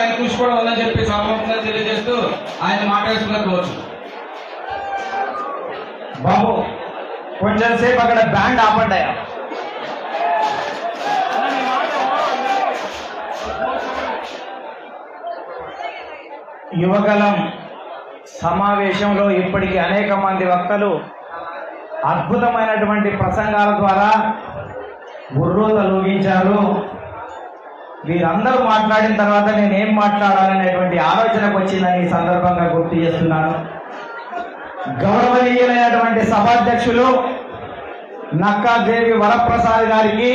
ఆయన కృషి కూడా ఉందని చెప్పి సభముఖంగా తెలియజేస్తూ ఆయన మాట్లాడుతున్న కోవచ్చు బాబు కొంచెం సేపు అక్కడ బ్యాండ్ ఆపడ్డాయా యువకలం సమావేశంలో ఇప్పటికీ అనేక మంది వక్తలు అద్భుతమైనటువంటి ప్రసంగాల ద్వారా బుర్రోత లోగించారు. వీరందరూ మాట్లాడిన తర్వాత నేను ఏం మాట్లాడాలనేటువంటి ఆలోచనకు వచ్చిందని ఈ సందర్భంగా గుర్తు చేస్తున్నాను. గౌరవనీయులైనటువంటి సభాధ్యక్షులు నక్కాదేవి వరప్రసాద్ గారికి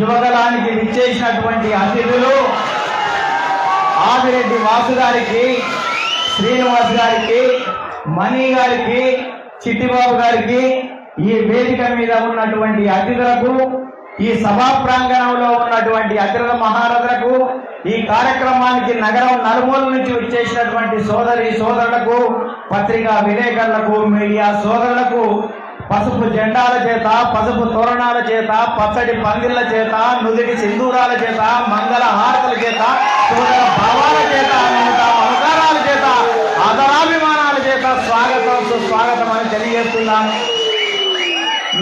యువగలానికి విచ్చేసినటువంటి అతిథులు ఆదిరెడ్డి వాసు గారికి శ్రీనివాస్ గారికి మణి గారికి చిట్టిబాబు గారికి ఈ వేదిక మీద ఉన్నటువంటి అతిథులకు ఈ సభా ప్రాంగణంలో ఉన్నటువంటి అతిథుల మహారథులకు ఈ కార్యక్రమానికి నగరం నలుమూల నుంచి వచ్చేసినటువంటి సోదరి సోదరులకు పత్రికా విలేకరులకు మీడియా సోదరులకు పసుపు జెండాల చేత పసుపు తోరణాల చేత పచ్చడి పందిళ్ళ చేత నుదిటి సింధూరాల చేత మంగళ హారతల చేత సోదర భావాల చేత అనంత చేత ఆదరాభిమానాల చేత స్వాగతం సుస్వాగతం అని తెలియజేస్తున్నాను.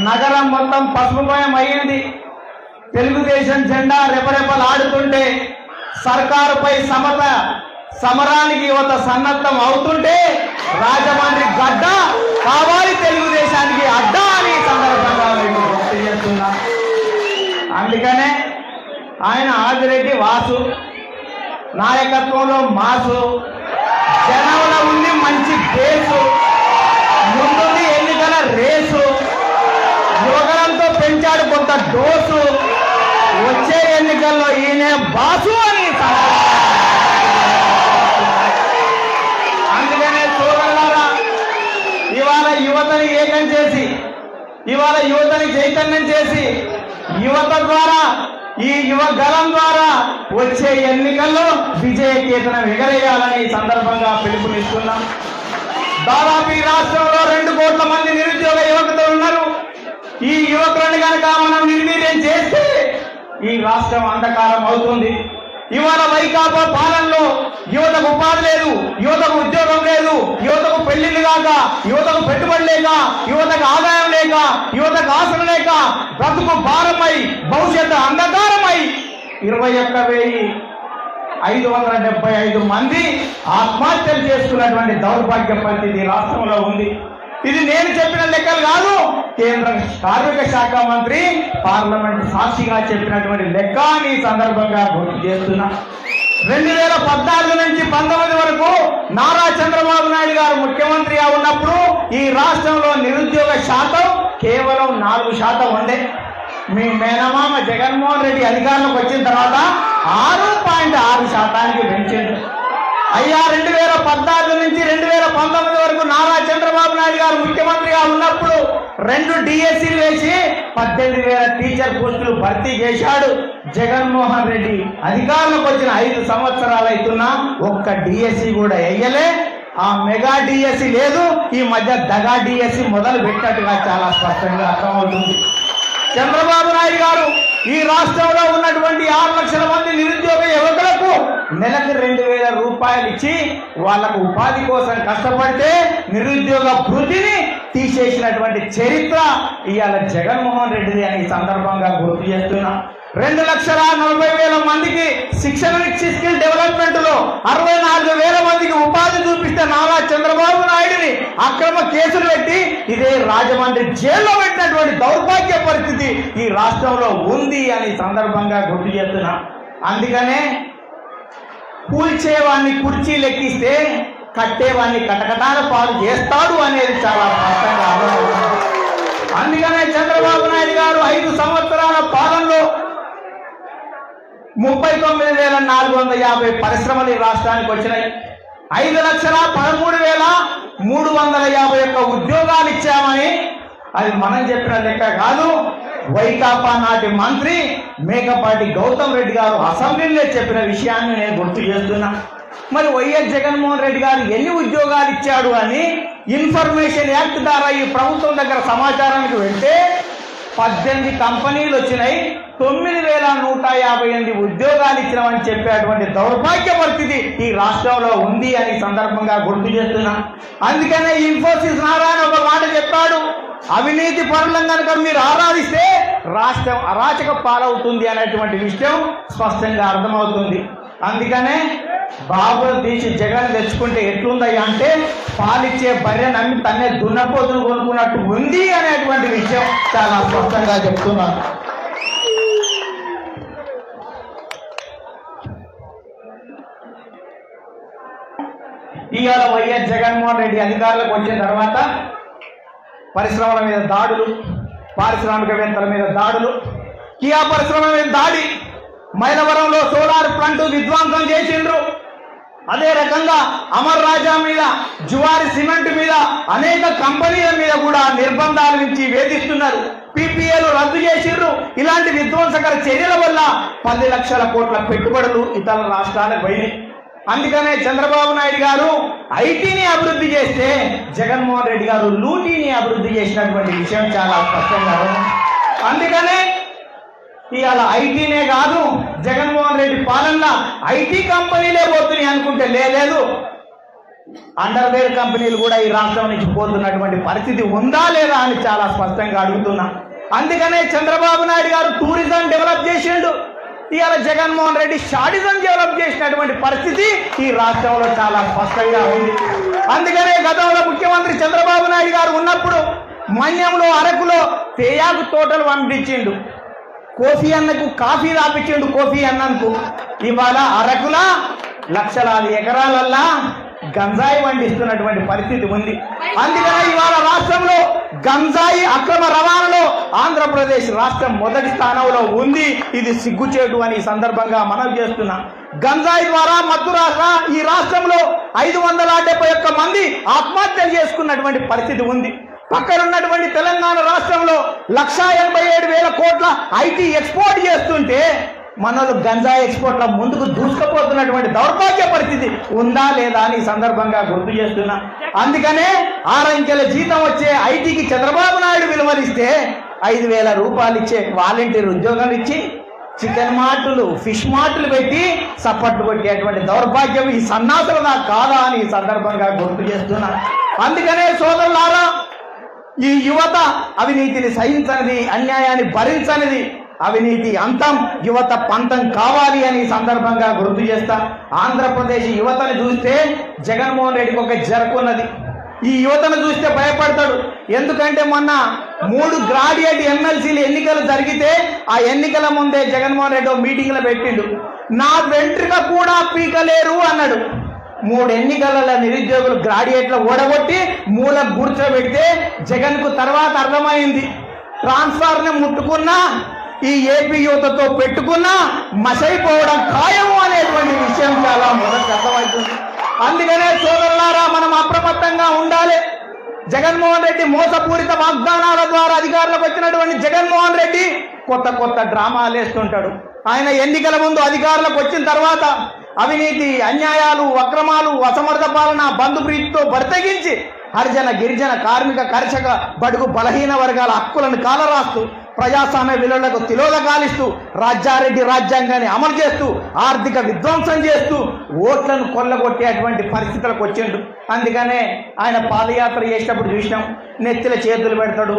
నగరం మొత్తం పసుపుమయం అయ్యింది. తెలుగుదేశం జెండా రెపరెపలాడుతుంటే సర్కారుపై సమత సమరానికి యువత సన్నద్ధం అవుతుంటే రాజమండ్రి గడ్డ కావాలి తెలుగుదేశానికి అడ్డ అని సందర్భంగా మీకు గుర్తు చేస్తున్నా. అందుకనే ఆయన ఆదిరెడ్డి వాసు నాయకత్వంలో మాసు జనంలో ఉంది మంచి బేసు ముందుంది ఎన్నికల రేసు యువకులంతో పెంచాడు కొంత డోసు వచ్చే ఎన్నికల్లో ఈయనే బాసు అని అందుకనే చూడగలరా ఇవాళ యువతని ఏకం చేసి ఇవాళ యువతని చైతన్యం చేసి యువత ద్వారా ఈ యువ గలం ద్వారా వచ్చే ఎన్నికల్లో విజయ కేతనం ఎగరేయాలని ఈ సందర్భంగా పిలుపునిస్తున్నాం. దాదాపు ఈ రాష్ట్రంలో రెండు కోట్ల మంది నిరుద్యోగ యువకులు ఉన్నారు. ఈ యువకులను కనుక మనం నిర్వీర్యం చేస్తే ఈ రాష్ట్రం అంధకారం అవుతుంది. ఇవాళ వైకాపా పాలనలో యువతకు ఉపాధి లేదు యువతకు ఉద్యోగం లేదు యువతకు పెళ్ళిళ్ళు కాక యువతకు పెట్టుబడి లేక యువతకు ఆదాయం లేక యువతకు ఆశలు లేక బ్రతుకు భారమై భవిష్యత్తు అంధకారమై ఇరవై ఒక్క వెయ్యి ఐదు వందల డెబ్బై ఐదు మంది ఆత్మహత్యలు చేసుకున్నటువంటి దౌర్భాగ్య పరిస్థితి రాష్ట్రంలో ఉంది. ఇది నేను చెప్పిన లెక్కలు కాదు. కేంద్ర కార్మిక శాఖ మంత్రి పార్లమెంట్ సాక్షిగా చెప్పినటువంటి లెక్క అని సందర్భంగా గుర్తు చేస్తున్నా. రెండు వేల పద్నాలుగు నుంచి పంతొమ్మిది వరకు నారా చంద్రబాబు నాయుడు గారు ముఖ్యమంత్రిగా ఉన్నప్పుడు ఈ రాష్ట్రంలో నిరుద్యోగ శాతం కేవలం నాలుగు శాతం ఉండే. మీ మేనమామ జగన్మోహన్ రెడ్డి అధికారంలోకి వచ్చిన తర్వాత ఆరు పాయింట్ ఆరు శాతానికి పెంచింది అయ్యా రెండు వేల పద్నాలుగు నుంచి రెండు వేల పంతొమ్మిది వరకు నారా చంద్రబాబు నాయుడు గారు ముఖ్యమంత్రిగా ఉన్నప్పుడు రెండు డిఎస్సీలు వేసి పద్దెనిమిది వేల టీచర్ పోస్టులు భర్తీ చేశాడు. జగన్మోహన్ రెడ్డి అధికారంలోకి వచ్చిన ఐదు సంవత్సరాలు అవుతున్నా ఒక్క డిఎస్సి కూడా వేయలే. ఆ మెగా డిఎస్సి లేదు. ఈ మధ్య దగా డిఎస్సి మొదలు పెట్టినట్టుగా చాలా స్పష్టంగా అర్థమవుతుంది. చంద్రబాబు నాయుడు గారు ఈ రాష్ట్రంలో ఉన్నటువంటి ఆరు లక్షల మంది నిరుద్యోగ యువకులకు నెలకు రెండు వేల రూపాయలు ఇచ్చి వాళ్ళకు ఉపాధి కోసం కష్టపడితే నిరుద్యోగ వృద్ధిని తీసేసినటువంటి చరిత్ర ఇవాళ జగన్మోహన్ రెడ్డిది అని ఈ సందర్భంగా గుర్తు చేస్తున్నా. రెండు లక్షల నలభై వేల మందికి శిక్షణ ఇచ్చి స్కిల్ డెవలప్మెంట్లో అరవై నాలుగు వేల మందికి ఉపాధి చూపిస్తే నారా చంద్రబాబు నాయుడిని అక్రమ కేసులు పెట్టి ఇదే రాజమండ్రి జైల్లో పెట్టినటువంటి దౌర్భాగ్య పరిస్థితి ఈ రాష్ట్రంలో ఉంది అని సందర్భంగా గుర్తు చేస్తున్నా. అందుకనే కూల్చేవాడిని కుర్చీ లెక్కిస్తే కట్టేవాడిని కటకటాల పాలు చేస్తాడు అనేది చాలా స్పష్టంగా అందుకనే చంద్రబాబు నాయుడు గారు ఐదు సంవత్సరాల పాలనలో ముప్పై తొమ్మిది వేల నాలుగు వందల యాభై పరిశ్రమలు ఈ రాష్ట్రానికి వచ్చినాయి. ఐదు లక్షల పదమూడు వేల మూడు వందల యాభై ఒక్క ఉద్యోగాలు ఇచ్చామని అది మనం చెప్పిన లెక్క కాదు. వైకాపా నాటి మంత్రి మేకపాటి గౌతమ్ రెడ్డి గారు అసెంబ్లీలో చెప్పిన విషయాన్ని నేను గుర్తు చేస్తున్నా. మరి వైఎస్ జగన్మోహన్ రెడ్డి గారు ఎన్ని ఉద్యోగాలు ఇచ్చాడు అని ఇన్ఫర్మేషన్ యాక్ట్ ద్వారా ఈ ప్రభుత్వం దగ్గర సమాచారానికి వెళ్తే పద్దెనిమిది కంపెనీలు వచ్చినాయి. తొమ్మిది వేల నూట యాభై ఎనిమిది ఉద్యోగాలు ఇచ్చినామని చెప్పేటువంటి దౌర్భాగ్య పరిస్థితి ఈ రాష్ట్రంలో ఉంది అని సందర్భంగా గుర్తు చేస్తున్నా. అందుకనే ఇన్ఫోసిస్ నారాయణ ఒక మాట చెప్పాడు. అవినీతి పరులం కనుక మీరు ఆరాధిస్తే రాష్ట్రం అరాచక పాలవుతుంది అనేటువంటి విషయం స్పష్టంగా అర్థమవుతుంది. అందుకనే బాబు తీసి జగన్ తెచ్చుకుంటే ఎట్లుందయ్యా అంటే పాలిచ్చే బర్రె నమ్మి తన్నే దున్నపోతులు కొనుక్కున్నట్టు ఉంది అనేటువంటి విషయం చాలా స్పష్టంగా చెప్తున్నాను. ఇవాళ వైఎస్ జగన్మోహన్ రెడ్డి అధికారులకు వచ్చిన తర్వాత పరిశ్రమల మీద దాడులు పారిశ్రామికవేత్తల మీద దాడులు కియా పరిశ్రమ మీద దాడి. మైలవరంలో సోలార్ ప్లాంట్ విధ్వంసం చేసిండ్రు. అదే రకంగా అమర్ రాజా మీద జువారి సిమెంట్ మీద అనేక కంపెనీల మీద కూడా నిర్బంధాలు నుంచి వేధిస్తున్నారు. పీపీఏలు రద్దు చేసిండ్రు. ఇలాంటి విధ్వంసకర చర్యల వల్ల పది లక్షల కోట్ల పెట్టుబడులు ఇతర రాష్ట్రాలకు పోయినాయి. అందుకనే చంద్రబాబు నాయుడు గారు ఐటీని అభివృద్ధి చేస్తే జగన్మోహన్ రెడ్డి గారు లూటీని అభివృద్ధి చేసినటువంటి విషయం చాలా స్పష్టంగా అందుకనే ఇవాళ ఐటీనే కాదు జగన్మోహన్ రెడ్డి పాలన ఐటీ కంపెనీలే పోతున్నాయి అనుకుంటే లేదు. అండర్వేర్ కంపెనీలు కూడా ఈ రాష్ట్రం నుంచి పోతున్నటువంటి పరిస్థితి ఉందా లేదా అని చాలా స్పష్టంగా అడుగుతున్నా. అందుకనే చంద్రబాబు నాయుడు గారు టూరిజం డెవలప్ చేసిండు. ఇవాళ జగన్మోహన్ రెడ్డి షాడిజం డెవలప్ చేసినటువంటి పరిస్థితి ఈ రాష్ట్రంలో చాలా స్పష్టంగా ఉంది. అందుకనే గతంలో ముఖ్యమంత్రి చంద్రబాబు నాయుడు గారు ఉన్నప్పుడు మన్యంలో అరకులో తేయాకు తోటలు పంపించిండు కోఫీ అన్నకు కాఫీ రాపించాడు కోఫీ అన్నకు. ఇవాళ అరకుల లక్షలాది ఎకరాలల్లా గంజాయి పండిస్తున్నటువంటి పరిస్థితి ఉంది. అందుకనే ఇవాళ రాష్ట్రంలో గంజాయి అక్రమ రవాణాలో ఆంధ్రప్రదేశ్ రాష్ట్రం మొదటి స్థానంలో ఉంది. ఇది సిగ్గుచేటు అని సందర్భంగా మనం చేస్తున్నాం. గంజాయి ద్వారా మత్తు ఈ రాష్ట్రంలో ఐదు వందల డెబ్బై ఒక్క మంది ఆత్మహత్య చేసుకున్నటువంటి పరిస్థితి ఉంది. పక్కనున్నటువంటి తెలంగాణ రాష్ట్రంలో లక్షా ఎనభై ఏడు వేల కోట్ల ఐటీ ఎక్స్పోర్ట్ చేస్తుంటే మనలు గంజా ఎక్స్పోర్ట్ల ముందుకు దూసుకుపోతున్నటువంటి దౌర్భాగ్య పరిస్థితి ఉందా లేదా అని సందర్భంగా గుర్తు చేస్తున్నా. అందుకనే ఆరంకెల జీతం వచ్చే ఐటీకి చంద్రబాబు నాయుడు విలువలిస్తే ఐదు వేల రూపాయలు ఇచ్చే వాలంటీర్ ఉద్యోగాలు ఇచ్చి చికెన్ మార్టులు ఫిష్ మార్టులు పెట్టి సప్పట్లు కొట్టేటువంటి దౌర్భాగ్యం ఈ సన్నాసులదా కాదా అని ఈ సందర్భంగా గుర్తు చేస్తున్నా. అందుకనే సోదరులారా ఈ యువత అవినీతిని సహించనిది అన్యాయాన్ని భరించనిది అవినీతి అంతం యువత పంతం కావాలి అని సందర్భంగా గుర్తు చేస్తా. ఆంధ్రప్రదేశ్ యువతను చూస్తే జగన్మోహన్ రెడ్డికి ఒక జరకున్నది ఈ యువతను చూస్తే భయపడతాడు. ఎందుకంటే మొన్న మూడు గ్రాడ్యుయేట్ ఎమ్మెల్సీలు ఎన్నికలు జరిగితే ఆ ఎన్నికల ముందే జగన్మోహన్ రెడ్డి మీటింగ్లో పెట్టిండు. నా వెంట్రుక కూడా పీకలేరు అన్నాడు. మూడు ఎన్నికలలో నిరుద్యోగులు గ్రాడ్యుయేట్లు ఓడగొట్టి మూల కూర్చోబెడితే జగన్కు తర్వాత అర్థమైంది. ట్రాన్స్ఫర్ ముట్టుకున్నా ఈ ఏపీ యువతతో పెట్టుకున్నా మసైపోవడం ఖాయము అనేటువంటి విషయం చాలా మొదటి అర్థమవుతుంది. అందుకనే సోదరులారా మనం అప్రమత్తంగా ఉండాలి. జగన్మోహన్ రెడ్డి మోసపూరిత వాగ్దానాల ద్వారా అధికారంలోకి వచ్చినటువంటి జగన్మోహన్ రెడ్డి కొత్త కొత్త డ్రామాలు వేస్తుంటాడు. ఆయన ఎన్నికల ముందు అధికారులకు వచ్చిన తర్వాత అవినీతి అన్యాయాలు అక్రమాలు అసమర్థ పాలన బంధుప్రీతితో బరితెగించి హరిజన గిరిజన కార్మిక కర్షక బడుగు బలహీన వర్గాల హక్కులను కాలరాస్తూ ప్రజాస్వామ్య విలువలకు తిలోదకాలిస్తూ రాజ్యారెడ్డి రాజ్యాంగాన్ని అమలు చేస్తూ ఆర్థిక విధ్వంసం చేస్తూ ఓట్లను కొల్లగొట్టేటువంటి పరిస్థితులకు వచ్చిండు అందుకనే ఆయన పాదయాత్ర చేసేటప్పుడు చూసినాం. నెత్తిల చేతులు పెడతాడు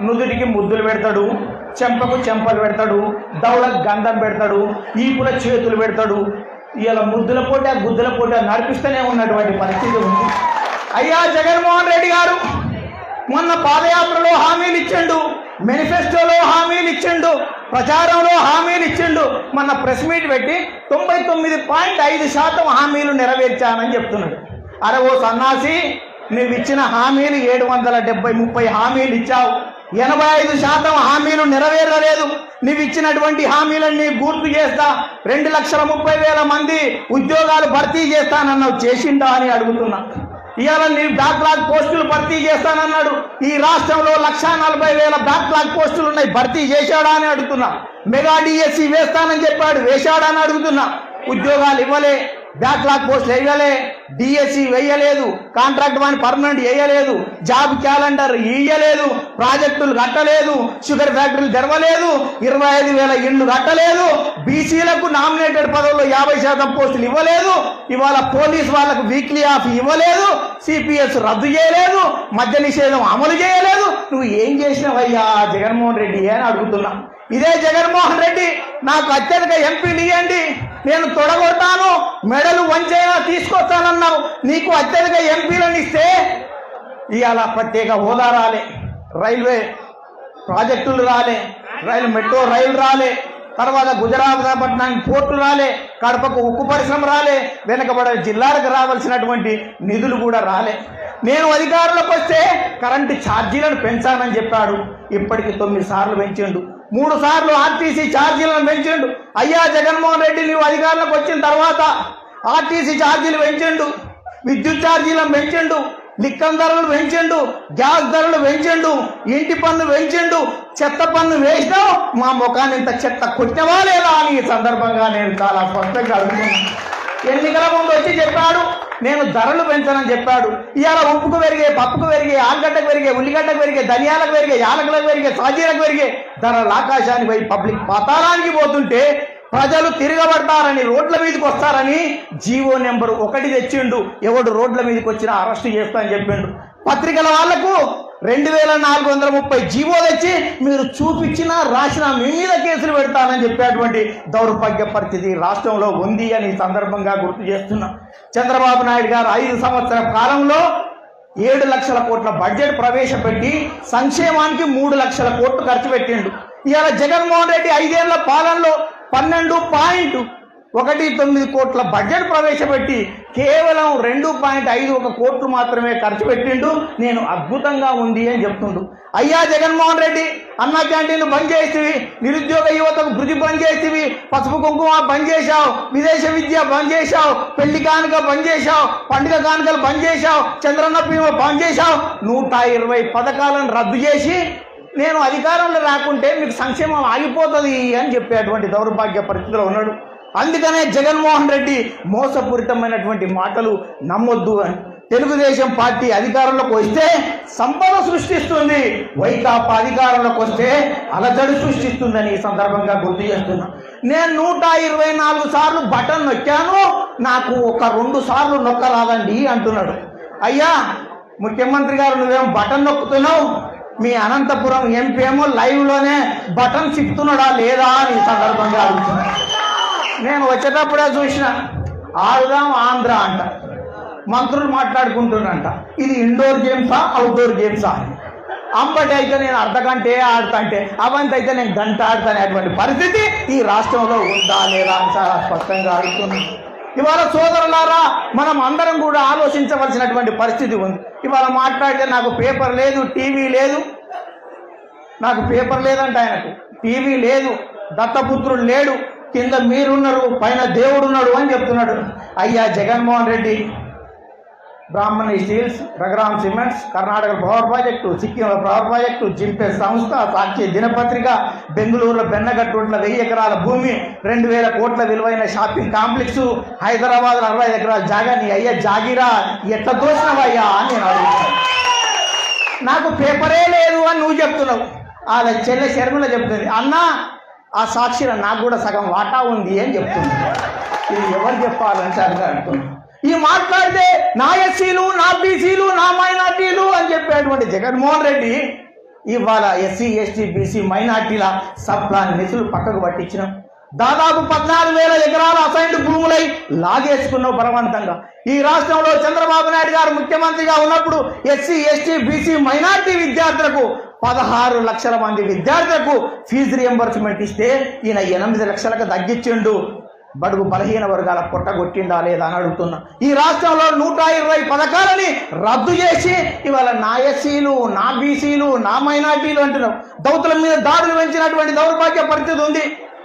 నుదుటికి ముద్దులు పెడతాడు చెంపకు చెంపలు పెడతాడు దౌడకు గంధం పెడతాడు ఈపుల చేతులు పెడతాడు ఇలా ముద్దుల పోట గుద్దుల పోట నడిపిస్తూనే ఉన్నటువంటి పరిస్థితి ఉంది. అయ్యా జగన్మోహన్ రెడ్డి గారు మొన్న పాదయాత్రలో హామీలు ఇచ్చిండు మేనిఫెస్టోలో హామీలు ఇచ్చిండు ప్రచారంలో హామీలు ఇచ్చిండు. మొన్న ప్రెస్ మీట్ పెట్టి తొంభై తొమ్మిది పాయింట్ ఐదు శాతం హామీలు నెరవేర్చానని చెప్తున్నాడు. అరే ఓ సన్నాసి నువ్వు ఇచ్చిన హామీలు ఏడు వందల డెబ్బై ముప్పై హామీలు ఇచ్చావు. ఎనభై ఐదు శాతం హామీలు నెరవేరలేదు. నువ్వు ఇచ్చినటువంటి హామీలన్నీ గుర్తు చేస్తా. రెండు లక్షల ముప్పై వేల మంది ఉద్యోగాలు భర్తీ చేస్తానన్నావు. చేసిందా అని అడుగుతున్నా. ఇవాళ నేను బ్యాక్లాగ్ పోస్టులు భర్తీ చేస్తానన్నాడు. ఈ రాష్ట్రంలో లక్షా నలభై వేల బ్యాక్లాగ్ పోస్టులు ఉన్నాయి. భర్తీ చేశాడా అని అడుగుతున్నా. మెగా డిఎస్సి వేస్తానని చెప్పాడు. వేశాడా అని అడుగుతున్నా. ఉద్యోగాలు ఇవ్వలే. బ్యాక్లాగ్ పోస్టులు వేయలే డిఎస్సి వేయలేదు కాంట్రాక్ట్ వాని పర్మనెంట్ వేయలేదు జాబ్ క్యాలెండర్ ఇయ్యలేదు ప్రాజెక్టులు కట్టలేదు షుగర్ ఫ్యాక్టరీలు తెరవలేదు ఇరవై ఐదు వేల ఇళ్ళు కట్టలేదు బీసీలకు నామినేటెడ్ పదవుల్లో యాభై శాతం పోస్టులు ఇవ్వలేదు ఇవాళ పోలీస్ వాళ్ళకు వీక్లీ ఆఫ్ ఇవ్వలేదు సిపిఎస్ రద్దు చేయలేదు మద్య నిషేధం అమలు చేయలేదు. నువ్వు ఏం చేసినావయ్యా జగన్మోహన్ రెడ్డి అని అడుగుతున్నా. ఇదే జగన్మోహన్ రెడ్డి. నాకు అత్యధిక ఎంపీలు ఇవ్వండి నేను తొడగొట్టాను మెడలు వంచైనా తీసుకొస్తానన్నావు. నీకు అత్యధిక ఎంపీలను ఇస్తే ఇవాళ ప్రత్యేక హోదా రాలే. రైల్వే ప్రాజెక్టులు రాలే. రైలు మెట్రో రైలు రాలే. తర్వాత గుజరాత్ పట్టణానికి పోర్టు రాలే. కడపకు ఉక్కు పరిశ్రమ రాలే. వెనకబడే జిల్లాలకు రావాల్సినటువంటి నిధులు కూడా రాలే. నేను అధికారంలోకి వస్తే కరెంటు ఛార్జీలను పెంచానని చెప్పాడు. ఇప్పటికి తొమ్మిది సార్లు పెంచిండు. మూడు సార్లు ఆర్టీసీ ఛార్జీలను పెంచిండు. అయ్యా జగన్మోహన్ రెడ్డి నీవు అధికారంలోకి వచ్చిన తర్వాత ఆర్టీసీ ఛార్జీలు పెంచిండు. విద్యుత్ ఛార్జీలను పెంచిండు. లిక్కం ధరలు పెంచిండు. గ్యాస్ ధరలు పెంచిండు. ఇంటి పన్ను పెంచిండు. చెత్త పన్ను వేసినావు. మా ముఖాన్ని ఇంత చెత్త కొట్టినవా లేదా అని ఈ సందర్భంగా నేను చాలా స్పష్టంగా అడుగుతున్నాను. ఎన్నికల ముందు వచ్చి చెప్పాడు నేను ధరలు పెంచనని చెప్పాడు. ఇవాళ ఉప్పుకు పెరిగే పప్పుకు పెరిగే ఆలుగడ్డకు పెరిగే ఉల్లిగడ్డకు పెరిగే ధనియాలకు పెరిగే యాలకులకు పెరిగే సాజీలకు పెరిగే ధరలు ఆకాశానికి పోయి పబ్లిక్ పతాలానికి పోతుంటే ప్రజలు తిరగబడతారని రోడ్ల మీదకి వస్తారని జీవో నెంబర్ ఒకటి తెచ్చిండు. ఎవడు రోడ్ల మీదకి వచ్చినా అరెస్ట్ చేస్తా అని చెప్పిండు. పత్రికల వాళ్ళకు రెండు వేల నాలుగు వందల ముప్పై జీవో తెచ్చి మీరు చూపించిన రాసిన మీ మీద కేసులు పెడతానని చెప్పేటువంటి దౌర్భాగ్య పరిస్థితి రాష్ట్రంలో ఉంది అని సందర్భంగా గుర్తు చేస్తున్నాం. చంద్రబాబు నాయుడు గారు ఐదు సంవత్సరాల కాలంలో ఏడు లక్షల కోట్ల బడ్జెట్ ప్రవేశపెట్టి సంక్షేమానికి మూడు లక్షల కోట్లు ఖర్చు పెట్టిండు. ఇవాళ జగన్మోహన్ రెడ్డి ఐదేళ్ళ పాలనలో పన్నెండు పాయింట్ ఒకటి తొమ్మిది కోట్ల బడ్జెట్ ప్రవేశపెట్టి కేవలం రెండు పాయింట్ ఐదు ఒక కోట్లు మాత్రమే ఖర్చు పెట్టిండు. నేను అద్భుతంగా ఉంది అని చెప్తుండు. అయ్యా జగన్మోహన్ రెడ్డి అన్న క్యాంటీన్లు బంద్ చేసివి నిరుద్యోగ యువతకు భృతి బంద్ చేసివి పసుపు కుంకుమ బంద్ చేశావు విదేశ విద్య బంద్ చేశావు పెళ్ళి కానుక బంద్ చేశావు పండుగ కానుకలు బంద్ చేశావు చంద్రన్న బీమా బంద్ చేశావు. నూట ఇరవై పథకాలను రద్దు చేసి నేను అధికారంలో రాకుంటే మీకు సంక్షేమం ఆగిపోతుంది అని చెప్పేటువంటి దౌర్భాగ్య పరిస్థితిలో ఉన్నాడు. అందుకనే జగన్మోహన్ రెడ్డి మోసపూరితమైనటువంటి మాటలు నమ్మొద్దు అని తెలుగుదేశం పార్టీ అధికారంలోకి వస్తే సంపద సృష్టిస్తుంది. వైకాపా అధికారంలోకి వస్తే అలజడి సృష్టిస్తుందని ఈ సందర్భంగా గుర్తు చేస్తున్నా. నేను నూట ఇరవై నాలుగు సార్లు బటన్ నొక్కాను నాకు ఒక రెండు సార్లు నొక్కరాదండి అంటున్నాడు. అయ్యా ముఖ్యమంత్రి గారు నువ్వేం బటన్ నొక్కుతున్నావు? మీ అనంతపురం ఎంపీ ఏమో లైవ్లోనే బటన్ చిప్తున్నాడా లేదా అని ఈ సందర్భంగా అడుగుతున్నాడు నేను వచ్చేటప్పుడే చూసిన ఆడుదాం ఆంధ్ర అంట. మంత్రులు మాట్లాడుకుంటున్నంట. ఇది ఇండోర్ గేమ్సా అవుట్డోర్ గేమ్సా? అని అంబటి అయితే నేను అర్ధ ఆడతా అంటే అవంతి అయితే నేను గంట ఆడతానేటువంటి పరిస్థితి ఈ రాష్ట్రంలో ఉందా లేదా అని చాలా స్పష్టంగా అడుగుతున్నాను ఇవాళ సోదరులారా మనం అందరం కూడా ఆలోచించవలసినటువంటి పరిస్థితి ఉంది. ఇవాళ మాట్లాడితే నాకు పేపర్ లేదు టీవీ లేదు. నాకు పేపర్ లేదంట ఆయనకు. టీవీ లేదు దత్తపుత్రుడు లేడు. కింద మీరున్నారు పైన దేవుడు ఉన్నాడు అని చెప్తున్నాడు. అయ్యా Jaganmohan Reddy Brahmani steels Raghuram cements Karnataka power project సిక్కింలో power project జింపే సంస్థ సాక్షి దినపత్రిక బెంగళూరులో బెన్నగట్టుట్ల వెయ్యి ఎకరాల భూమి రెండు వేల కోట్ల విలువైన షాపింగ్ కాంప్లెక్స్ హైదరాబాద్ అరవై ఎకరాల జాగా నీ అయ్యా జాగిరా ఎట్లా దోసినవయ్యా అని నేను అడుగుతాను. నాకు పేపరే లేదు అని నువ్వు చెప్తున్నావు. వాళ్ళ చెల్లె శర్మల చెప్తుంది. అన్నా ఆ సాక్షిలో నాకు కూడా సగం వాటా ఉంది అని చెప్తుంది. ఇది ఎవరు చెప్పాలని సరిగా ఈ మాట్లాడితే నా ఎస్సీలు నా బీసీలు నా మైనార్టీలు అని చెప్పేటువంటి జగన్మోహన్ రెడ్డి ఇవాళ ఎస్సీ ఎస్టీ బీసీ మైనార్టీల సబ్ ప్లాన్ నిధులు పక్కకు పట్టించినాం. దాదాపు పద్నాలుగు వేల ఎకరాల అసైన్డ్ భూములై లాగేసుకున్నావు బలవంతంగా. ఈ రాష్ట్రంలో చంద్రబాబు నాయుడు గారు ముఖ్యమంత్రిగా ఉన్నప్పుడు ఎస్సీ ఎస్టీ బీసీ మైనార్టీ విద్యార్థులకు పదహారు లక్షల మంది విద్యార్థులకు ఫీజు రియంబర్స్మెంట్ ఇస్తే ఈయన ఎనిమిది లక్షలకు తగ్గించిండు. బడుగు బలహీన వర్గాల పొట్టగొట్టిండా లేదా అని అడుగుతున్నా. ఈ రాష్ట్రంలో నూట ఇరవై పథకాలని రద్దు చేసి ఇవాళ నా ఎస్సీలు నా బీసీలు నా మైనార్టీలు అంటున్నావు దౌతుల మీద దాడులు పెంచినటువంటి దౌర్భాగ్య పరిస్థితి ఉంది.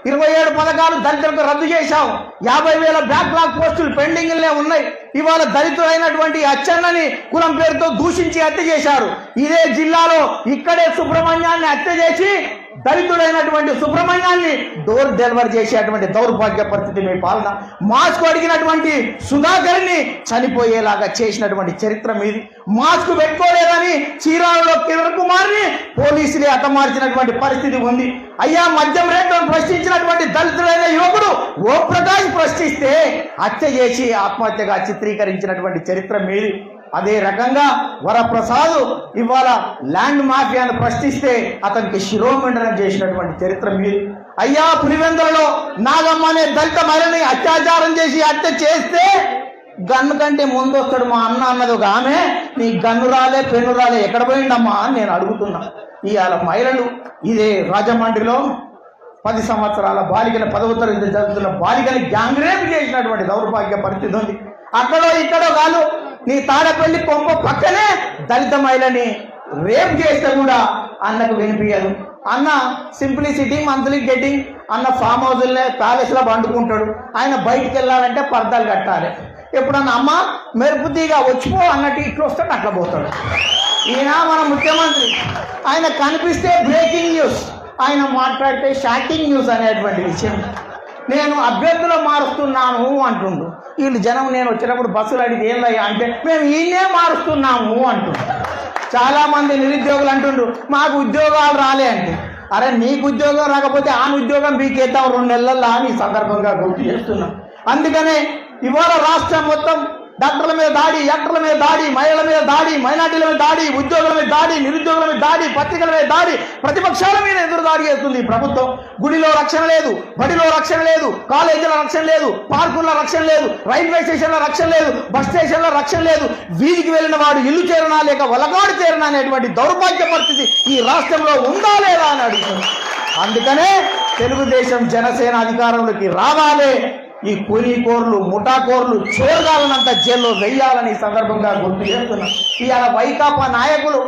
ఇరవై ఏడు పథకాలు దళితులకు రద్దు చేశాం యాభై వేల బ్యాక్లాగ్ పోస్టులు పెండింగ్లే ఉన్నాయి. ఇవాళ దళితులైనటువంటి అచ్చన్నని కులం పేరుతో దూషించి హత్య చేశారు. ఇదే జిల్లాలో ఇక్కడే సుబ్రహ్మణ్యాన్ని హత్య చేసి దళితుడైనటువంటి సుబ్రహ్మణ్యాన్ని డోర్ డెలివరీ చేసేటువంటి దౌర్భాగ్య పరిస్థితి మీ పాలన. మాస్క్ అడిగినటువంటి సుధాకర్ని చనిపోయేలాగా చేసినటువంటి చరిత్ర మీది. మాస్క్ పెట్టుకోలేదని చీరాలలో కిరణ్ కుమార్ని పోలీసులే అతమార్చినటువంటి పరిస్థితి ఉంది. అయ్యా మద్యం రేట్లను ప్రశ్నించినటువంటి దళితుడైన యువకుడు ఓ ప్రకాష్ ప్రశ్నిస్తే హత్య చేసి ఆత్మహత్యగా చిత్రీకరించినటువంటి చరిత్ర మీది. అదే రకంగా వరప్రసాద్ ఇవాళ ల్యాండ్ మాఫియాను ప్రశ్నిస్తే అతనికి శిరోమండనం చేసినటువంటి చరిత్ర మీరు. అయ్యా పులివెందులలో నాగమ్మ అనే దళిత మహిళని అత్యాచారం చేసి హత్య చేస్తే గన్ను కంటే ముందు వస్తాడు మా అన్న అన్నది ఒక ఆమె. నీ గన్ను రాలే పెన్ను రాలే ఎక్కడ పోయిండమ్మా అని నేను అడుగుతున్నా. ఇవాళ మహిళలు ఇదే రాజమండ్రిలో పది సంవత్సరాల బాలికల పదవ తరగతి చదువుతున్న బాలికని గ్యాంగ్రేప్ చేసినటువంటి దౌర్భాగ్య పరిస్థితి ఉంది. అక్కడో ఇక్కడో కాదు నీ తాడపల్లి కొంప పక్కనే దళిత మహిళని రేప్ చేస్తే కూడా అన్నకు వినిపించదు అన్న సింప్లిసిటీ మంత్లీ గెటింగ్ అన్న ఫామ్ హౌస్లే ప్యాలెస్లో పండుకుంటాడు. ఆయన బయటికి వెళ్ళాలంటే పర్దాలు కట్టాలి. ఎప్పుడన్నా అమ్మ మెరుపు తీగ వచ్చిపో అన్నట్టు ఇట్లా వస్తాడు అట్లా పోతాడు. ఈయన మన ముఖ్యమంత్రి. ఆయన కనిపిస్తే బ్రేకింగ్ న్యూస్ ఆయన మాట్లాడితే షాకింగ్ న్యూస్ అనేటువంటి విషయం. నేను అభ్యర్థులు మారుస్తున్నాను అంటుండు. వీళ్ళు జనం నేను వచ్చినప్పుడు బస్సులు అడిగి ఏందయ్యా అంటే మేము ఈయనే మారుస్తున్నాము అంటుండు. చాలా మంది నిరుద్యోగులు అంటుండ్రు మాకు ఉద్యోగాలు రాలే అంటే. అరే నీకు ఉద్యోగం రాకపోతే ఆ ఉద్యోగం మీకేద్దాం రెండు నెలల్లో అని ఈ సందర్భంగా గుర్తు చేస్తున్నాం. అందుకనే ఇవాళ రాష్ట్రం మొత్తం డాక్టర్ల మీద దాడి యాక్టర్ల మీద దాడి మహిళల మీద దాడి మైనార్టీల మీద దాడి ఉద్యోగుల మీద దాడి నిరుద్యోగుల మీద దాడి పత్రికల మీద దాడి ప్రతిపక్షాల మీద ఎదురు దాడి చేస్తుంది ప్రభుత్వం? గుడిలో రక్షణ లేదు బడిలో రక్షణ లేదు కాలేజీల రక్షణ లేదు పార్కుల్లో రక్షణ లేదు రైల్వే స్టేషన్లో రక్షణ లేదు బస్ స్టేషన్లో రక్షణ లేదు. వీధికి వెళ్ళిన వాడు ఇల్లు చేరనా లేక వలగాడు చేరనా అనేటువంటి దౌర్భాగ్య పరిస్థితి ఈ రాష్ట్రంలో ఉందా లేదా అని అడుగుతుంది. అందుకనే తెలుగుదేశం జనసేన అధికారంలోకి రావాలి. ఈ కూలీకోర్లు ముఠాకోర్లు చూడగాలనంత జైల్లో వెయ్యాలని ఈ సందర్భంగా గుర్తు చేస్తున్నాం. ఇవాళ వైకాపా నాయకులు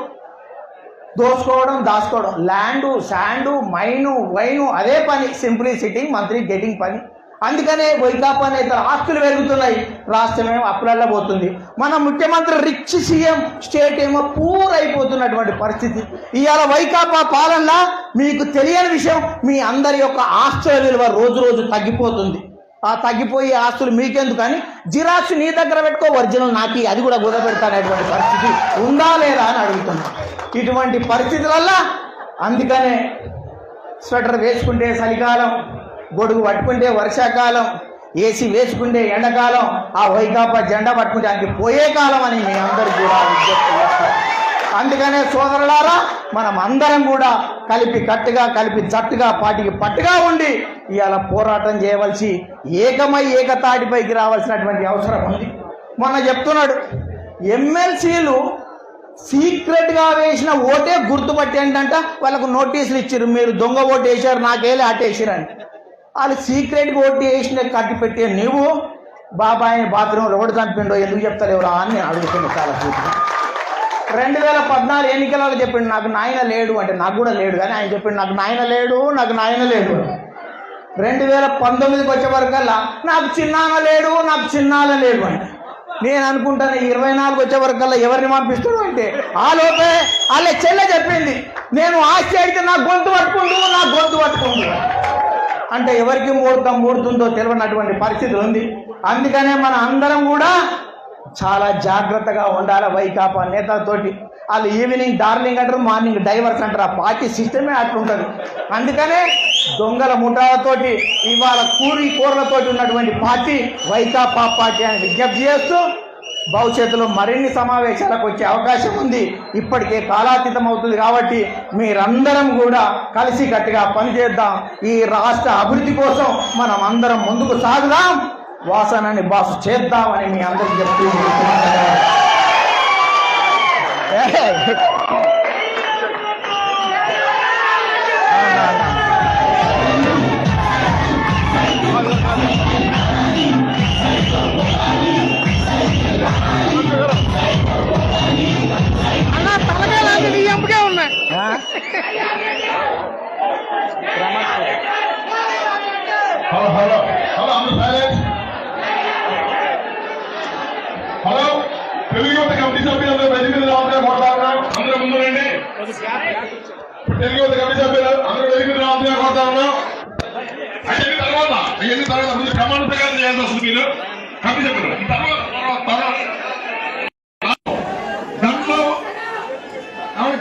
దోసుకోవడం దాచుకోవడం ల్యాండు శాండు మైను వైను అదే పని సింప్లీ సిట్టింగ్ మంత్లీ గెటింగ్ పని. అందుకనే వైకాపా నేతల ఆస్తులు పెరుగుతున్నాయి. రాష్ట్రం ఏమో పోతుంది మన ముఖ్యమంత్రి రిచ్ సీఎం స్టేట్ ఏమో పూర్ అయిపోతున్నటువంటి పరిస్థితి. ఇవాళ వైకాపా పాలనలా మీకు తెలియని విషయం మీ అందరి యొక్క ఆస్తుల విలువ రోజు రోజు తగ్గిపోతుంది. తగ్గిపోయి ఆస్తులు మీకెందుకు? అని జిరాక్స్ నీ దగ్గర పెట్టుకో ఒరిజినల్ నాకు అది కూడా కుదపెడతానేటువంటి పరిస్థితి ఉందా లేదా అని అడుగుతున్నా. ఇటువంటి పరిస్థితులల్లా అందుకనే స్వెటర్ వేసుకుంటే చలికాలం గొడుగు పట్టుకుంటే వర్షాకాలం ఏసీ వేసుకుంటే ఎండాకాలం ఆ వైకాపా జెండా పట్టుకుంటే ఆయనకి పోయే కాలం అని మీ అందరూ కూడా విజ్ఞప్తి చేస్తారు. అందుకనే సోదరులారా మనం అందరం కూడా కలిపి కట్టుగా కలిపి జట్టుగా పాటికి పట్టుగా ఉండి ఇవాళ పోరాటం చేయవలసి ఏకమై ఏకతాటిపైకి రావాల్సినటువంటి అవసరం ఉంది. మొన్న చెప్తున్నాడు ఎమ్మెల్సీలు సీక్రెట్గా వేసిన ఓటే గుర్తుపట్టి ఏంటంట? వాళ్ళకు నోటీసులు ఇచ్చారు మీరు దొంగ ఓటు వేశారు నాకేలే అటేసారని వాళ్ళు సీక్రెట్గా ఓటు వేసిన కట్టి పెట్టే నువ్వు బాబాయ్ బాత్రూంలో ఎవడు చంపిండో ఎందుకు చెప్తలేవురా అని నేను అడుగుతున్నా చాలా సూటిగా రెండు వేల పద్నాలుగు ఎన్నికలలో చెప్పిండు నాకు నాయన లేడు అంటే నాకు కూడా లేడు కానీ ఆయన చెప్పిండు నాకు నాయన లేడు నాకు నాయన లేడు. రెండు వేల పంతొమ్మిదికి వచ్చే వరకల్లా నాకు చిన్నాన లేడు నాకు చిన్నాన్న లేడు అంటే. నేను అనుకుంటాను ఇరవై నాలుగు వచ్చే వరకల్లా ఎవరిని పంపిస్తాడు అంటే? ఆ లోపే వాళ్ళ చెల్లె చెప్పింది నేను ఆస్తి అయితే నా గొంతు పట్టుకుంటూ నా గొంతు పట్టుకుంటూ. అంటే ఎవరికి ముహూర్తం మూడుతుందో తెలియనటువంటి పరిస్థితి ఉంది. అందుకనే మన అందరం కూడా చాలా జాగ్రత్తగా ఉండాలి వైకాపా నేతలతోటి. వాళ్ళు ఈవినింగ్ డార్లింగ్ అంటారు మార్నింగ్ డైవర్స్ అంటారు. ఆ పార్టీ సిస్టమే అట్లుంటుంది. అందుకనే దొంగల ముఠాలతోటి ఇవాళ కూరి కూరలతోటి ఉన్నటువంటి పార్టీ వైకాపా పార్టీ అని విజ్ఞప్తి చేస్తూ భవిష్యత్తులో మరిన్ని సమావేశాలకు వచ్చే అవకాశం ఉంది. ఇప్పటికే కాలాతీతం అవుతుంది కాబట్టి మీరందరం కూడా కలిసి కట్టుగా పనిచేద్దాం. ఈ రాష్ట్ర అభివృద్ధి కోసం మనం అందరం ముందుకు సాగుదాం. వాసనని బాస్ చేద్దామని మీ అందరికి చెప్తూ తెలుగు యువత కమిటీ సభ్యులందరూ బయట మీద రావడం అందరూ ముందు రండి తెలుగు కమిటీ సభ్యులు అందరూ వెలిగి రావాలని కోరుతా ఉన్నాం అవన్నీ తర్వాత అవన్నీ తర్వాత ముందు ప్రమాణ ప్రకారం చేయాల్సి వస్తుంది మీరు కమిటీ సభ్యులు దాంట్లో ఆవిడ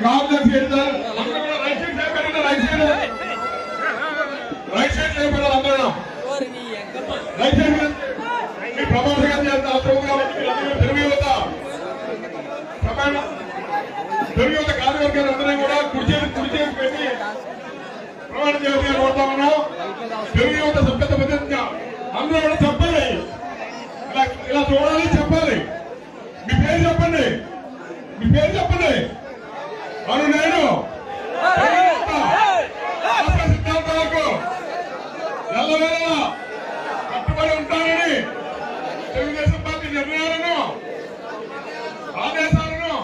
చేస్తారు right side right side right side right side మీద మీ ప్రమాణ ప్రకారం చేస్తారు అవసరం కాబట్టి మీరందరూ తెలుగు యువత ప్రమాణ తెలుగు యువత కార్యవర్గాలు అందరూ కూడా కుర్చీ కుర్చీ పెట్టి ప్రమాణ చేయాలని కోరుతా ఉన్నాం. తెలుగు యువత సభ్యత అందరూ కూడా చెప్పాలి. ఇలా ఇలా చూడాలి చెప్పాలి. మీ పేరు చెప్పండి. మీ పేరు చెప్పండి. అవును నేను తెలుగు యువత ఆశయ సిద్ధాంతాలకు ఎల్లవేళలా కట్టుబడి ఉంటానని తెలుగుదేశం పార్టీ నిర్ణయాలను ఆదేశాలను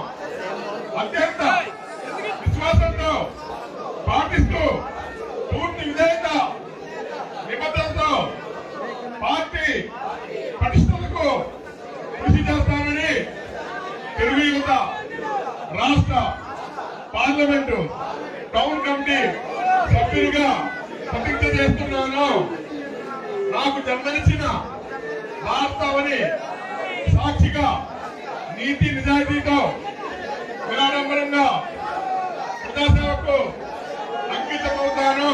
అత్యంత విశ్వాసంతో పాటిస్తూ పూర్తి విధేయత నిబద్ధతతో పార్టీ పటిష్టతకు కృషి చేస్తానని తెలుగు యువత రాష్ట్ర పార్లమెంటు టౌన్ కమిటీ సభ్యులుగా ప్రతిజ్ఞ చేస్తున్నాను. నాకు జన్మనిచ్చిన భారతావని సాక్షిగా నీతి నిజాయితీతో నిరాడంబరంగా ప్రజాసేవకు అంకితమవుతాను.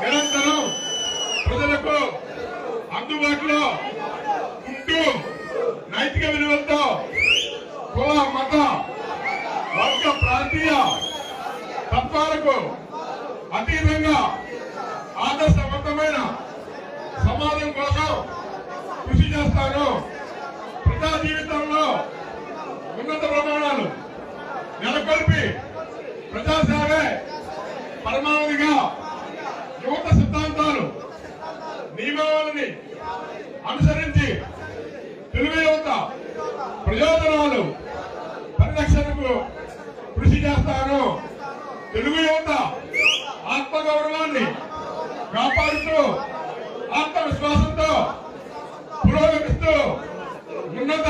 నిరంతరం ప్రజలకు అందుబాటులో ఉంటూ నైతిక విలువలతో కుల మత జాతీయ తత్వాలకు అతీతంగా ఆదర్శవంతమైన సమాజం కోసం కృషి చేస్తాను. ప్రజా జీవితంలో ఉన్నత ప్రమాణాలు నెలకొల్పి ప్రజాసేవే పరమావధిగా యువత సిద్ధాంతాలు నియమావళిని అనుసరించి తెలుగు యువత ప్రయోజనాలు పరిరక్షణకు కృషి చేస్తాను. తెలుగు యువత ఆత్మగౌరవాన్ని కాపాడుతూ ఆత్మవిశ్వాసంతో పురోగమిస్తూ ఉన్నత